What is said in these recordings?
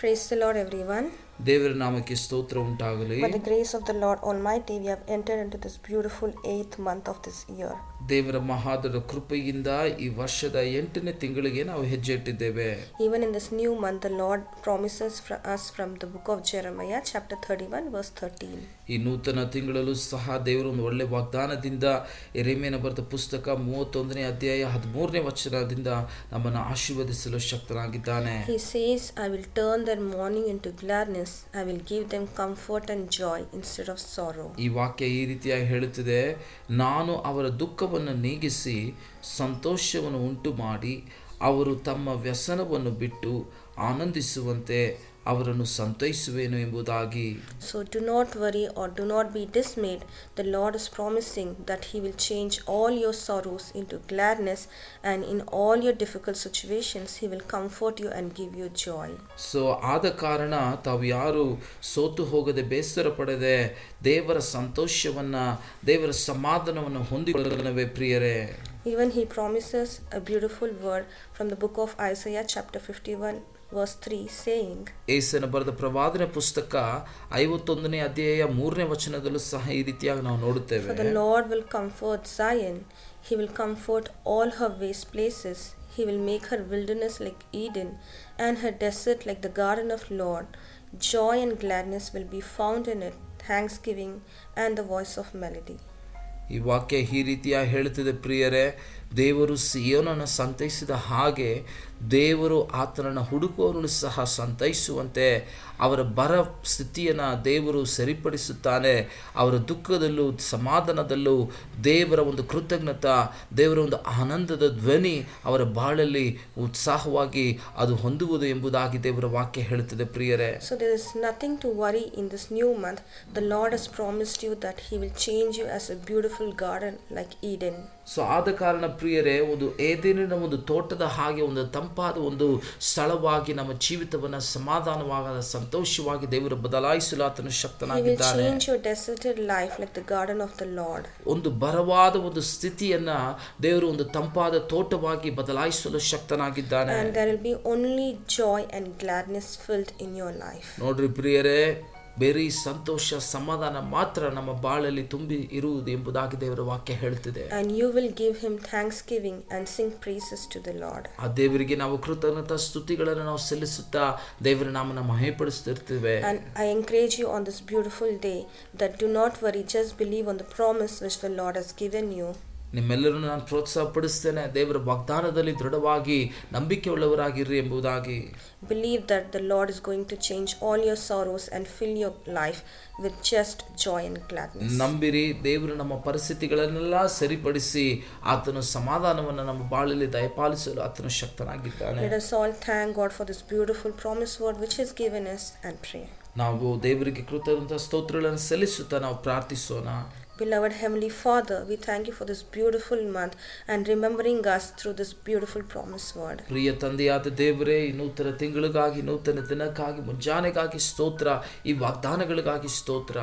Praise the Lord, everyone. ದೇವರ ನಾಮಕ್ಕೆ ಸ್ತೋತ್ರ ಉಂಟಾಗಲಿ By the grace of the Lord Almighty, we have entered into this beautiful eighth month of this year. ದೇವರ ಮಹಾದರ ಕೃಪೆಯಿಂದ ಈ ವರ್ಷದ ಎಂಟನೇ ತಿಂಗಳಿಗೆ ನಾವು ಹೆಜ್ಜೆ ಇಟ್ಟಿದ್ದೇವೆ Even in this new month, the Lord promises for us from the book of Jeremiah, chapter 31, verse 13. ಈ ನೂತನ ತಿಂಗಳಲ್ಲೂ ಸಹ ದೇವರ ಒಂದು ಒಳ್ಳೆ ವಾಗ್ದಾನದಿಂದ ಎರೆಮೇನ ಬರೆದ ಪುಸ್ತಕ ಮೂವತ್ತೊಂದನೇ ಅಧ್ಯಾಯ ಹದಿಮೂರನೇ ವಚನದಿಂದ ನಮ್ಮನ್ನು ಆಶೀರ್ವದಿಸಲು ಶಕ್ತನಾಗಿದ್ದಾನೆ He says, I will turn their mourning into gladness, I will give them comfort and joy instead of sorrow. ಈ ವಾಕ್ಯ ಈ ರೀತಿಯಾಗಿ ಹೇಳುತ್ತದೆ, ನಾನು ಅವರ ದುಃಖವನ್ನು ನೀಗಿಸಿ ಸಂತೋಷವನ್ನು ಉಂಟು ಮಾಡಿ ಅವರು ತಮ್ಮ ವ್ಯಸನವನ್ನು ಬಿಟ್ಟು ಆನಂದಿಸುವಂತೆ ಅವರನ್ನು ಸಂತೈಸುವೇನು ಎಂಬುದಾಗಿ. So do not worry or do not be dismayed the Lord is promising that he will change all your sorrows into gladness and in all your difficult situations he will comfort you and give you joy so ಆದ ಕಾರಣ ತಾವು ಯಾರು ಸೋತು ಹೋಗದೆ ಬೇಸರ ಪಡೆದೆ ದೇವರ ಸಂತೋಷವನ್ನು ದೇವರ ಸಮಾಧಾನವನ್ನು ಹೊಂದಿಕೊಳ್ಳಲವೇ ಪ್ರಿಯರೇ. Even he promises a beautiful word from the book of Isaiah chapter fifty one verse 3, saying, ಏಸನ ಬರೆದ ಪ್ರವಾದನೆ ಪುಸ್ತಕ ಐವತ್ತೊಂದನೇ ಅಧ್ಯಾಯ ಮೂರನೇ ವಚನದಲ್ಲೂ ಸಹ ಈ ರೀತಿಯಾಗಿ ನಾವು For ನೋಡುತ್ತೇವೆ the Lord will comfort Zion, He will comfort all her waste places. He will make her wilderness like Eden, and her desert like the garden of Lord. Joy and gladness will be found in it, thanksgiving and the voice of melody. ಈ ವಾಕ್ಯ ಈ ರೀತಿಯಾಗಿ ಹೇಳುತ್ತದೆ, ಪ್ರಿಯರೇ, ದೇವರು ಸಿಯೋನನ್ನು ಸಂತೈಸಿದ ಹಾಗೆ ದೇವರು ಆತನನ್ನು ಹುಡುಕುವವರನ್ನು ಸಹ ಸಂತೈಸುವಂತೆ. ಅವರ ಬರ ಸ್ಥಿತಿಯನ್ನು ದೇವರು ಸರಿಪಡಿಸುತ್ತಾನೆ. ಅವರ ದುಃಖದಲ್ಲೂ, ಸಮಾಧಾನದಲ್ಲೂ ದೇವರ ಒಂದು ಕೃತಜ್ಞತ, ದೇವರ ಒಂದು ಆನಂದದ ಧ್ವನಿ ಅವರ ಬಾಳಲ್ಲಿ ಉತ್ಸಾಹವಾಗಿ ಅದು ಹೊಂದುವುದು ಎಂಬುದಾಗಿ ದೇವರ ವಾಕ್ಯ ಹೇಳುತ್ತದೆ, ಪ್ರಿಯರೇ. So there is nothing to worry in this new month the Lord Lord promised you that he will change you as a a beautiful garden like Eden. So ಆದ ಕಾರಣ ಪ್ರಿಯರೇ ಒಂದು ಏದೇನಿನ ಒಂದು ತೋಟದ ಹಾಗೆ ಒಂದು ತಂಪಾದ ಒಂದು ಸ್ಥಳವಾಗಿ ನಮ್ಮ ಜೀವಿತವನ್ನು ಸಮಾಧಾನವಾದ ಸಂತೋಷವಾಗಿ ದೇವರು ಬದಲಾಯಿಸಲು ಆತನು He will ಶಕ್ತನಾಗಿದ್ದಾನೆ change your deserted life like the garden of the Lord. ಒಂದು ಬರವಾದ ಒಂದು ಸ್ಥಿತಿಯನ್ನ ದೇವರು ಒಂದು ತಂಪಾದ ತೋಟವಾಗಿ ಬದಲಾಯಿಸಲು ಶಕ್ತನಾಗಿದ್ದಾನೆ And there will be only joy and gladness filled in your life. ನೋಡ್ರಿ ಪ್ರಿಯರೇ ಬೇರಿ ಸಂತೋಷ ಸಮಾಧಾನ ಮಾತ್ರ ನಮ್ಮ ಬಾಳಲ್ಲಿ ತುಂಬಿ ಇರುವುದು ಎಂಬುದಾಗಿ ದೇವರ ವಾಕ್ಯ ಹೇಳುತ್ತಿದೆ. And you will give him thanksgiving and sing praises to the lord ಆ ದೇವರಿಗೆ ನಾವು ಕೃತಜ್ಞತಾ ಸ್ತುತಿಗಳನ್ನು ನಾವು ಸಲ್ಲಿಸುತ್ತಾ ದೇವರ ನಾಮವನ್ನು ಮಹಿಮೆಪಡಿಸುತ್ತಿರುತ್ತೇವೆ. And I encourage you on this beautiful day that do not worry just believe on the promise which the lord has given you. ನಿಮ್ಮೆಲ್ಲರೂ ನಾನು ಪ್ರೋತ್ಸಾಹಪಡಿಸ್ತೇನೆ ದೇವರ ವಾಗ್ದಾನದಲ್ಲಿ ದೃಢವಾಗಿ ನಂಬಿಕೆ ಉಳ್ಳವರಾಗಿರ್ರಿ ಎಂಬುದಾಗಿ believe that the Lord is going to change all your sorrows and fill your life with just joy and gladness. ನಂಬಿರಿ ದೇವರು ನಮ್ಮ ಪರಿಸ್ಥಿತಿಗಳನ್ನೆಲ್ಲ ಸರಿಪಡಿಸಿ ಆತನ ಸಮಾಧಾನವನ್ನು ನಮ್ಮ ಬಾಳಲ್ಲಿ ದಯಪಾಲಿಸಲು ಆತನು ಶಕ್ತನಾಗಿದ್ದಾನೆ let us all thank God for this beautiful promise word which is given given us pray pray. ನಾವು ದೇವರಿಗೆ ಕೃತಜ್ಞತ ಸ್ತೋತ್ರಗಳನ್ನು ಸಲ್ಲಿಸುತ್ತಾ ನಾವು ಪ್ರಾರ್ಥಿಸೋಣ Beloved Heavenly Father, we thank you for this beautiful month and remembering us through this beautiful promise word. ಪ್ರಿಯ ತಂದೆಯಾದ ದೇವರೇ ಈ ನೂತನ ತಿಂಗಳಿಗಾಗಿ ನೂತನ ದಿನಕ್ಕಾಗಿ ಮುಂಜಾನೆಗಾಗಿ ಸ್ತೋತ್ರ ಈ ವಾಗ್ದಾನಗಳಿಗಾಗಿ ಸ್ತೋತ್ರ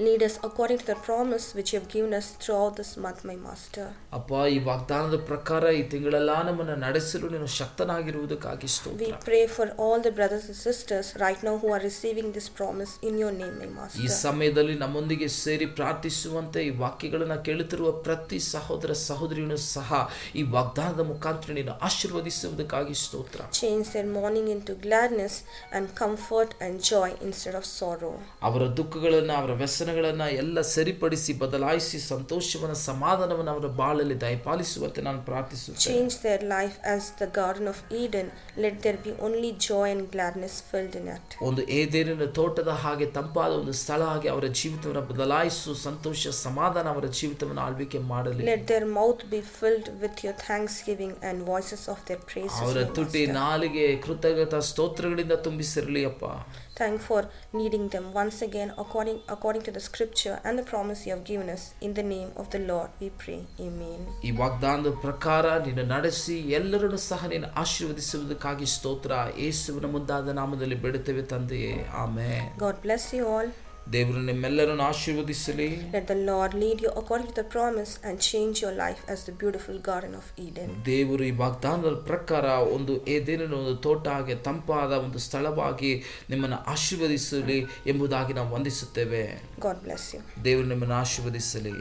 Lead us according to the promise which you have given us throughout this month, my Master. ಅಪ್ಪ ಈ ವಾಗ್ದಾನದ ಪ್ರಕಾರ ಈ ತಿಂಗಳೆಲ್ಲ ನಮ್ಮನ್ನು ನಡೆಸಲು ನೀನು ಶಕ್ತನಾಗಿರುವುದಕ್ಕಾಗಿ We ಸ್ತೋತ್ರ pray for all the brothers and sisters right now who are receiving this promise in your name, my ಈ Master. ಸಮಯದಲ್ಲಿ ನಮ್ಮೊಂದಿಗೆ ಸೇರಿ ಪ್ರಾರ್ಥಿಸುವಂತೆ ಈ ವಾಕ್ಯಗಳನ್ನು ಕೇಳುತ್ತಿರುವ ಪ್ರತಿ ಸಹೋದರ ಸಹೋದರಿಯನ್ನು ಸಹ ಈ ವಾಗ್ದಾನದ ಮುಖಾಂತರ ನೀನು ಆಶೀರ್ವದಿಸುವುದಕ್ಕಾಗಿ ಸ್ತೋತ್ರ. Change Change mourning into gladness and comfort and joy instead of sorrow ಅವರ ದುಃಖಗಳನ್ನು ಅವರ ವ್ಯಸನಗಳನ್ನು ಎಲ್ಲ ಸರಿಪಡಿಸಿ ಬದಲಾಯಿಸಿ ಸಂತೋಷವನ್ನು ಸಮಾಧಾನವನ್ನು ಅವರ ಬಾಳಲ್ಲಿ ದಯಪಾಲಿಸುವಂತೆ ನಾನು ಪ್ರಾರ್ಥಿಸುತ್ತೇನೆ. Change their life as the garden of Eden let there be only joy and gladness filled in at ಒಂದು ಏದೇನಿನ ತೋಟದ ಹಾಗೆ ತಂಪಾದ ಒಂದು ಸ್ಥಳ ಹಾಗೆ ಅವರ ಜೀವಿತವನ್ನು ಬದಲಾಯಿಸು ಸಂತೋಷ ಸಮಾಧಾನ ಅವರ ಜೀವಿತವನ್ನು ಆಳ್ವಿಕೆ ಮಾಡಲಿ Let mouth be filled with with thanksgiving and voices of their praise ಅವರ ತುಟಿ. ನಾಲಿಗೆ ಕೃತಜ್ಞತ ಸ್ತೋತ್ರಗಳಿಂದ ತುಂಬಿಸಿರಲಿ ಅಪ್ಪ Thank for needing them once again according according to the scripture and the promise you have given us. In the name of the Lord we pray. Amen. ಈ ವಾಗ್ದಾನದ ಪ್ರಕಾರ ನೀನು ನಡೆಸಿ ಎಲ್ಲರನ್ನು ಸಹ ನೀನು ಆಶೀರ್ವದಿಸುವುದಕ್ಕಾಗಿ ಸ್ತೋತ್ರ ಯೇಸುವಿನ ಮುಂದಾದ ನಾಮದಲ್ಲಿ ಬಿಡುತ್ತೇವೆ ತಂದೆಯೇ ಆಮೇಲೆ ಗಾಡ್ ಬ್ಲೆಸ್ ಯು all. ದೇವರು ನಿಮ್ಮೆಲ್ಲರನ್ನು ಆಶೀರ್ವದಿಸಲಿ Let the Lord lead you according to the promise and change your life as the beautiful Garden of Eden. ದೇವರು ಈ ವಾಗ್ದಾನದ ಪ್ರಕಾರ ಒಂದು ಏದೇನಿನ ಒಂದು ತೋಟ ಹಾಗೆ ತಂಪಾದ ಒಂದು ಸ್ಥಳವಾಗಿ ನಿಮ್ಮನ್ನು ಆಶೀರ್ವದಿಸಲಿ ಎಂಬುದಾಗಿ ನಾವು ವಂದಿಸುತ್ತೇವೆ God bless you. ದೇವರು ನಿಮ್ಮನ್ನು ಆಶೀರ್ವದಿಸಲಿ